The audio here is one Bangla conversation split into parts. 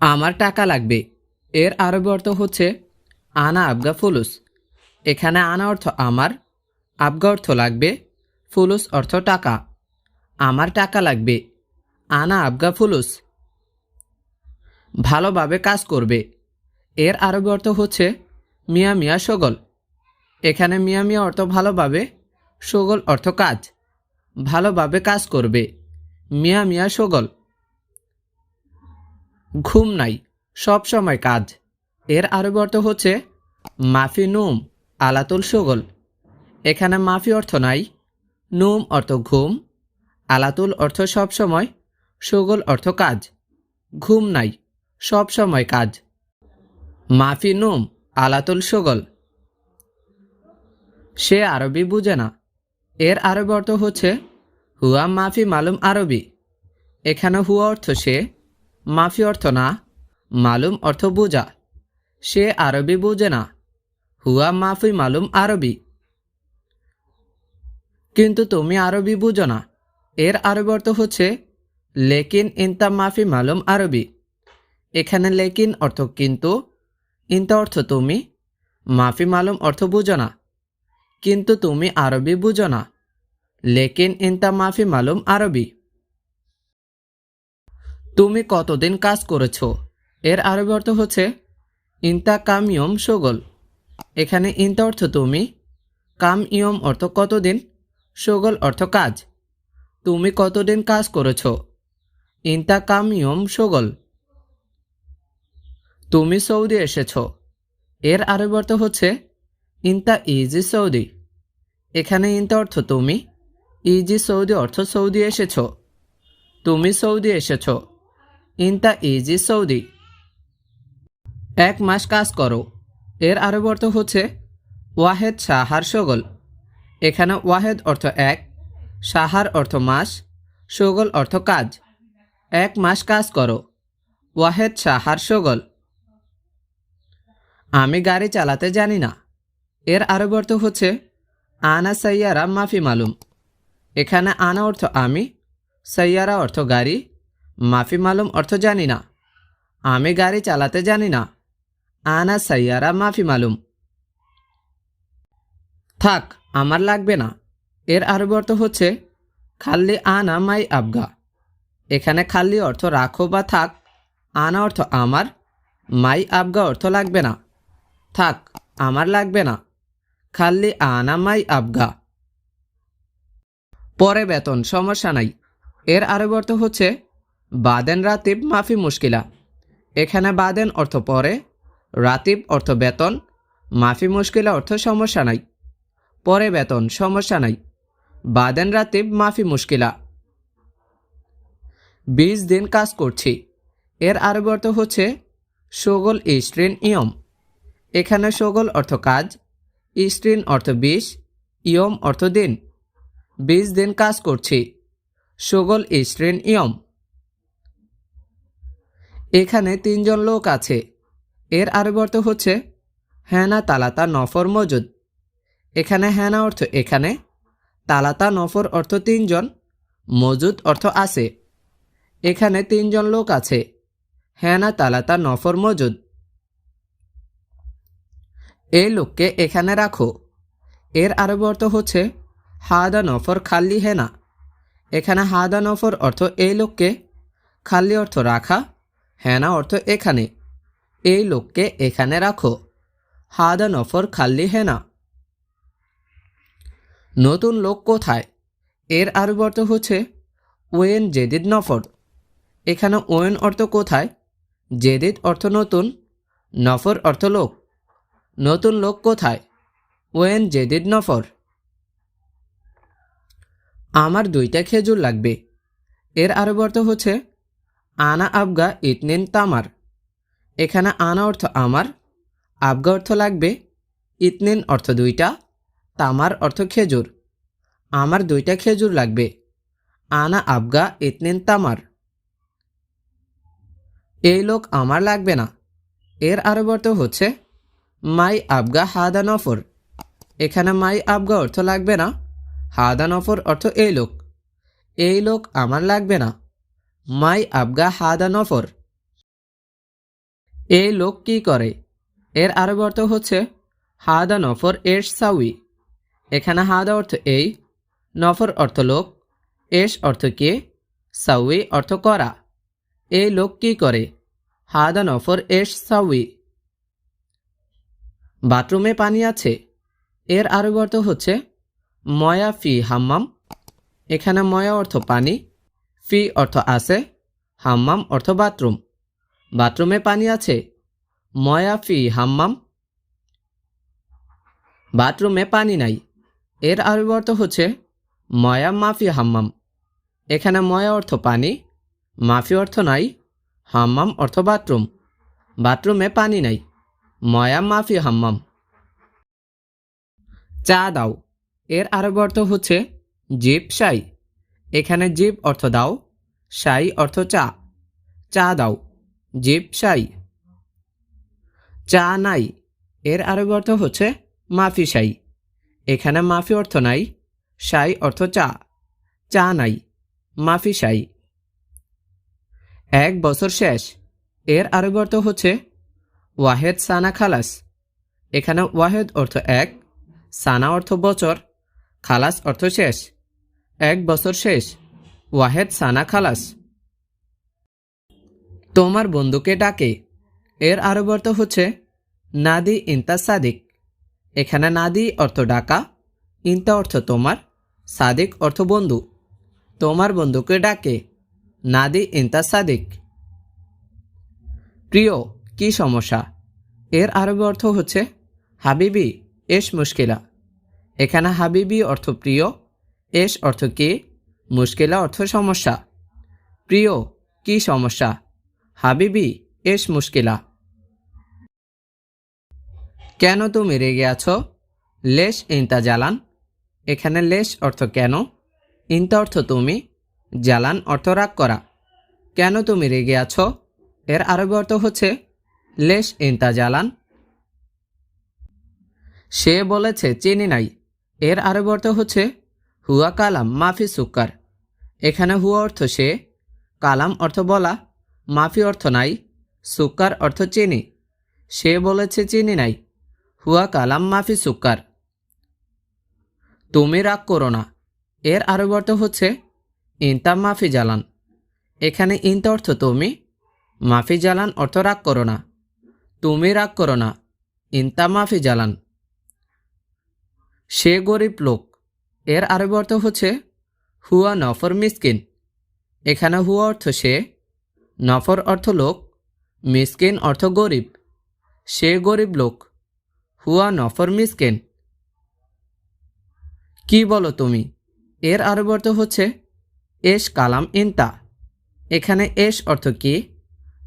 আমার টাকা লাগবে। এর আরবি অর্থ হচ্ছে, আনা আবগা ফুলুস। এখানে আনা অর্থ আমার, আবগা অর্থ লাগবে, ফুলুস অর্থ টাকা। আমার টাকা লাগবে, আনা আবগা ফুলুস। ভালোভাবে কাজ করবে। এর আরবি অর্থ হচ্ছে, মিয়া মিয়া সগল। এখানে মিয়া মিয়া অর্থ ভালোভাবে, সগল অর্থ কাজ। ভালোভাবে কাজ করবে, মিয়া মিয়া সগল। ঘুম নাই, সব সময় কাজ। এর আরবি অর্থ হচ্ছে, মাফি নুম, আলাতুল সগল এখানে মাফি অর্থ নাই, নুম অর্থ ঘুম। আলাতুল অর্থ সব সময় সগল অর্থ কাজ। ঘুম নাই, সব সময় কাজ। মাফি নুম, আলাতুল সগল সে আরবি বুঝে না। এর আরবি অর্থ হচ্ছে, হুয়া মাফি মালুম আরবি। এখানে হুয়া অর্থ সে মাফি অর্থ না, মালুম অর্থ বোঝা। সে আরবি বুঝে না, হুয়া মাফি মালুম আরবি। কিন্তু তুমি আরবি বুঝো না, এর আরবি অর্থ হচ্ছে, লেকিন ইনতা মাফি মালুম আরবি। এখানে লেকিন অর্থ কিন্তু, ইনতা অর্থ তুমি, মাফি মালুম অর্থ বুঝো না। কিন্তু তুমি আরবি বুঝো না, লেকিন ইনতা মাফি মালুম আরবি। তুমি কতদিন কাজ করেছ? এর আরবি অর্থ হচ্ছে ইনতা কাম ইয়ম সগল। এখানে ইনতা অর্থ তুমি কাম ইয়ম অর্থ কতদিন, সগল অর্থ কাজ। তুমি কতদিন কাজ করেছ? ইনতা কাম ইয়ম সগল। তুমি সৌদি এসেছ। এর আরবি অর্থ হচ্ছে, ইনতা ইজি সৌদি। এখানে ইনতা অর্থ তুমি, ইজি সৌদি অর্থ সৌদি এসেছ। তুমি সৌদি এসেছ। ইনতা ইজি সৌদি। এক মাস কাজ করো। এর আরব অর্থ হচ্ছে ওয়াহেদ সাহার সগল। এখানে ওয়াহেদ অর্থ এক, সাহার অর্থ মাস, সগল অর্থ কাজ। এক মাস কাজ করো, ওয়াহেদ সাহার সগল। আমি গাড়ি চালাতে জানি না। এর আরব অর্থ হচ্ছে আনা সাইয়ারা, মাফি মালুম। এখানে আনা অর্থ আমি, সাইয়ারা অর্থ গাড়ি মাফি মালুম অর্থ জানি না। আমি গাড়ি চালাতে জানি না। আনা সাইয়ারা মাফি মালুম। থাক, আমার লাগবে না। এর আরবি অর্থ হচ্ছে, খাল্লি আনা মাই আবগা। এখানে খাল্লি অর্থ রাখো বা থাক, আনা অর্থ আমার, মাই আবগা অর্থ লাগবে না। থাক, আমার লাগবে না। খাল্লি আনা মাই আবগা। পরে বেতন, সমস্যা নাই। এর আরবি অর্থ হচ্ছে বাদেন রাতিব মাফি মুশকিলা। এখানে বাদেন অর্থ পরে, রাতিব অর্থ বেতন, মাফি মুশকিলা অর্থ সমস্যা নাই। পরে বেতন, সমস্যা নাই। বাদেন রাতিব মাফি মুশকিলা। বিশ দিন কাজ করছি। এর আরবি অর্থ হচ্ছে সগল ইস্ট্রিন ইয়ম। এখানে সগল অর্থ কাজ ইস্ট্রিন অর্থ বিশ ইয়ম অর্থ দিন। বিশ দিন কাজ করছি। সগল ইস্ট্রিন ইয়ম। এখানে তিনজন লোক আছে। এর আরবি অর্থ হচ্ছে হ্যানা তালাতা, নফর, মজুদ। এখানে হ্যানা অর্থ এখানে, তালাতা, নফর অর্থ তিনজন, মজুদ অর্থ আছে। এখানে তিনজন লোক আছে হ্যানা তালাতা, নফর, মজুদ। এই লোককে এখানে রাখো। এর আরবি অর্থ হচ্ছে হাদা, নফর, খাল্লি, হেনা। এখানে হাদা, নফর অর্থ এই লোককে, খাল্লি অর্থ রাখা। হেনা অর্থ এখানে। এই লোককে এখানে রাখো। হাদা নফর খাল্লি হেনা নতুন লোক কোথায়? এর আরবি অর্থ হচ্ছে ওয়েন জেদিদ নফর। এখানে ওয়েন অর্থ কোথায়? জেদিদ অর্থ নতুন, নফর অর্থ লোক। নতুন লোক কোথায়? ওয়েন জেদিদ নফর। আমার দুইটা খেজুর লাগবে। এর আরব অর্থ হচ্ছে আনা আবগা ইতনিন তামার। এখানে আনা অর্থ আমার, আবগা অর্থ লাগবে, ইতনিন অর্থ দুইটা, তামার অর্থ খেজুর। আমার দুইটা খেজুর লাগবে, আনা আবগা ইতনিন তামার। এই লোক আমার লাগবে না। এর আরব অর্থ হচ্ছে, মাই আবগা হাদা নফর। এখানে মাই আবগা অর্থ লাগবে না, হাদা নফর অর্থ এই লোক। এই লোক আমার লাগবে না। মাই আবগা হাদা নফর। এই লোক কি করে? এর আরব অর্থ হচ্ছে, হাদা নফর এস সাউই। এখানে হাদা অর্থ এই, নফর অর্থ লোক এস অর্থ কে, সাউই অর্থ করা। এই লোক কি করে? হাদা নফর এস সাউই। বাথরুমে পানি আছে। এর আরব অর্থ হচ্ছে, ময়া ফি হাম্মাম। এখানে ময়া অর্থ পানি ফি অর্থ আছে, হাম্মাম অর্থ বাথরুম। বাথরুমে পানি আছে, ময়া ফি হাম্মাম। বাথরুমে পানি নাই। এর আরব অর্থ হচ্ছে, ময়া মাফি হাম্মাম। এখানে ময়া অর্থ পানি মাফি অর্থ নাই, হাম্মাম অর্থ বাথরুম। বাথরুমে পানি নাই, ময়া মাফি হাম্মাম। চা দাও। এর আরব অর্থ হচ্ছে জিপ সাই। এখানে জিপ অর্থ দাও, সাই অর্থ চা। চা দাও জিপ সাই। চা নাই, এর আরব অর্থ হচ্ছে মাফি সাই। এখানে মাফি অর্থ নাই, সাই অর্থ চা। চা নাই, মাফি সাই। এক বছর শেষ, এর আরব অর্থ হচ্ছে ওয়াহেদ সানা খালাস। এখানে ওয়াহেদ অর্থ এক, সানা অর্থ বছর, খালাস অর্থ শেষ। এক বছর শেষ। ওয়াহেদ সানা খালাস। তোমার বন্ধুকে ডাকে। এর আরব অর্থ হচ্ছে নাদি ইন্তা সাদিক। এখানে নাদি অর্থ ডাকা, ইন্তা অর্থ তোমার, সাদিক অর্থ বন্ধু। তোমার বন্ধুকে ডাকে নাদি ইন্তা সাদিক। প্রিয়, কি সমস্যা? এর আরবি অর্থ হচ্ছে হাবিবি, এস মুশকিলা। এখানে হাবিবি অর্থ প্রিয় এস অর্থ কি? মুশকিলা অর্থ সমস্যা। প্রিয়, কি সমস্যা? হাবিবি, এস মুশকিলা। কেন তুমি রেগে আছো? লেশ ইন্তা জ্বালান এখানে লেশ অর্থ কেন? ইন্তা অর্থ তুমি। জ্বালান অর্থ রাগ করা। কেন তুমি রেগে আছো? এর আরবি অর্থ হচ্ছে, লেশ ইন্তা জ্বালান সে বলেছে, চিনি নাই। এর আরবি অর্থ হচ্ছে হুয়া কালাম মাফি সুক্কার। এখানে হুয়া অর্থ সে, কালাম অর্থ বলা, মাফি অর্থ নাই, সুক্কার অর্থ চিনি। সে বলেছে চিনি নাই, হুয়া কালাম মাফি সুক্কার। তুমি রাগ করো না, এর আরব অর্থ হচ্ছে, ইনতা মাফি জ্বালান এখানে ইনতা অর্থ তুমি, মাফি জ্বালান অর্থ রাগ করো না। তুমি রাগ করো না, ইনতা মাফি জ্বালান সে গরিব লোক এর আরব অর্থ হচ্ছে, হুয়া নফর মিসকিন। এখানে হুয়া অর্থ সে, নফর অর্থ লোক, মিসকিন অর্থ গরিব। সে গরিব লোক, হুয়া নফর মিসকিন। কি বলো তুমি? এর আরব অর্থ হচ্ছে এস কালাম ইনতা। এখানে এস অর্থ কি?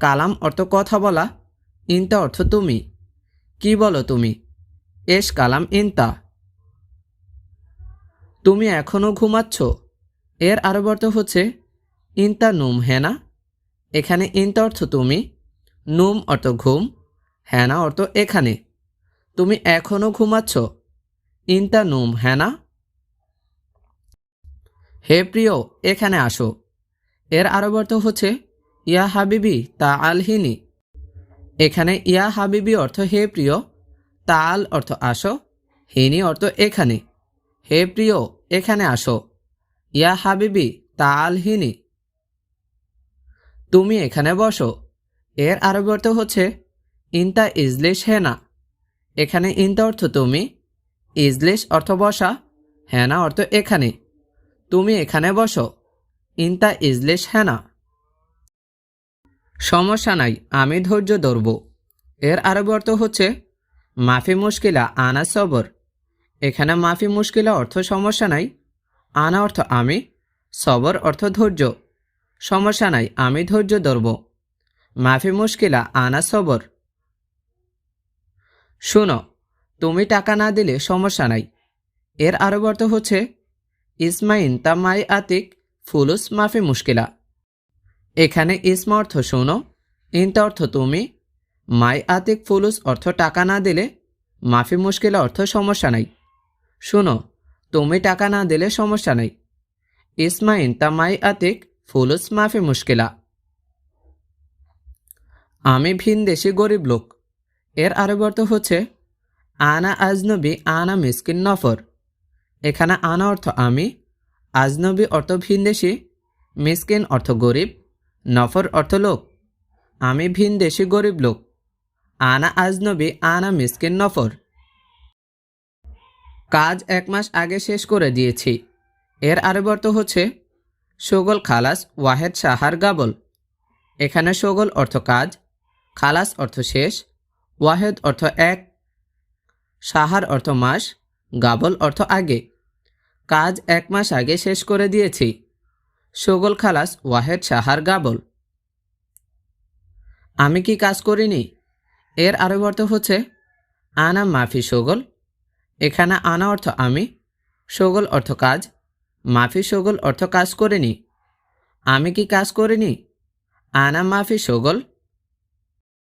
কালাম অর্থ কথা বলা, ইনতা অর্থ তুমি। কি বলো তুমি? এস কালাম ইনতা। তুমি এখনও ঘুমাচ্ছ? এর আরব অর্থ হচ্ছে, ইনতা নুম, হেনা। এখানে ইনতা অর্থ তুমি, নুম অর্থ ঘুম হ্যানা অর্থ এখানে। তুমি এখনও ঘুমাচ্ছ? ইনতা নুম, হেনা। হে প্রিয়, এখানে আসো। এর আরব অর্থ হচ্ছে, ইয়া হাবিবি, তা আলহিনী এখানে ইয়া হাবিবি অর্থ হে প্রিয়, তাল অর্থ আসো, হিনি অর্থ এখানে। হে প্রিয় এখানে আসো। ইয়া হাবিবি তাল হিনি তুমি এখানে বসো। এর আরবি অর্থ হচ্ছে, ইনতা ইজলিশ হেনা এখানে ইনতা অর্থ তুমি, ইজলিশ অর্থ বসা হেনা অর্থ এখানে। তুমি এখানে বসো, ইনতা ইজলিশ হেনা সমস্যা নাই, আমি ধৈর্য ধরব। এর আরবি অর্থ হচ্ছে, মাফি মুশকিলা আনা সবর। এখানে মাফি মুশকিলা অর্থ সমস্যা নাই, আনা অর্থ আমি, সবর অর্থ ধৈর্য, সমস্যা নাই, আমি ধৈর্য ধরব। মাফি মুশকিলা আনা সবর। শুনো, তুমি টাকা না দিলে সমস্যা নাই। এর আরব অর্থ হচ্ছে, ইসমাইন তা মাই আতিক ফুলুস মাফি মুশকিলা। এখানে ইসমা অর্থ শোনো ইনতা অর্থ তুমি, মাই আতিক ফুলুস অর্থ টাকা না দিলে মাফি মুশকিলা অর্থ সমস্যা নাই। শুনো, তুমি টাকা না দিলে সমস্যা নাই। ইসমাইন তামাই আতিক ফুলুস মাফি মুশকিলা। আমি ভিনদেশি গরিব লোক। এর আরবি অর্থ হচ্ছে, আনা আজনবী, আনা মিসকিন নফর। এখানে আনা অর্থ আমি, আজনবী অর্থ ভিনদেশি মিসকিন অর্থ গরিব, নফর অর্থ লোক। আমি ভিন ভিনদেশি গরিব লোক। আনা আজনবী, আনা মিসকিন নফর। কাজ এক মাস আগে শেষ করে দিয়েছি। এর আরবি অর্থ হচ্ছে সগল খালাস ওয়াহেদ সাহার গাবল। এখানে সগল অর্থ কাজ, খালাস অর্থ শেষ, ওয়াহেদ অর্থ এক, সাহার অর্থ মাস, গাবল অর্থ আগে। কাজ এক মাস আগে শেষ করে দিয়েছি, সগল খালাস ওয়াহেদ সাহার গাবল। আমি কি কাজ করিনি? এর আরবি অর্থ হচ্ছে, আনা মাফি সগল এখানে আনা অর্থ আমি, সগল অর্থ কাজ, মাফি সগল অর্থ কাজ করিনি। আমি কি কাজ করিনি? আনা, মাফি, সগল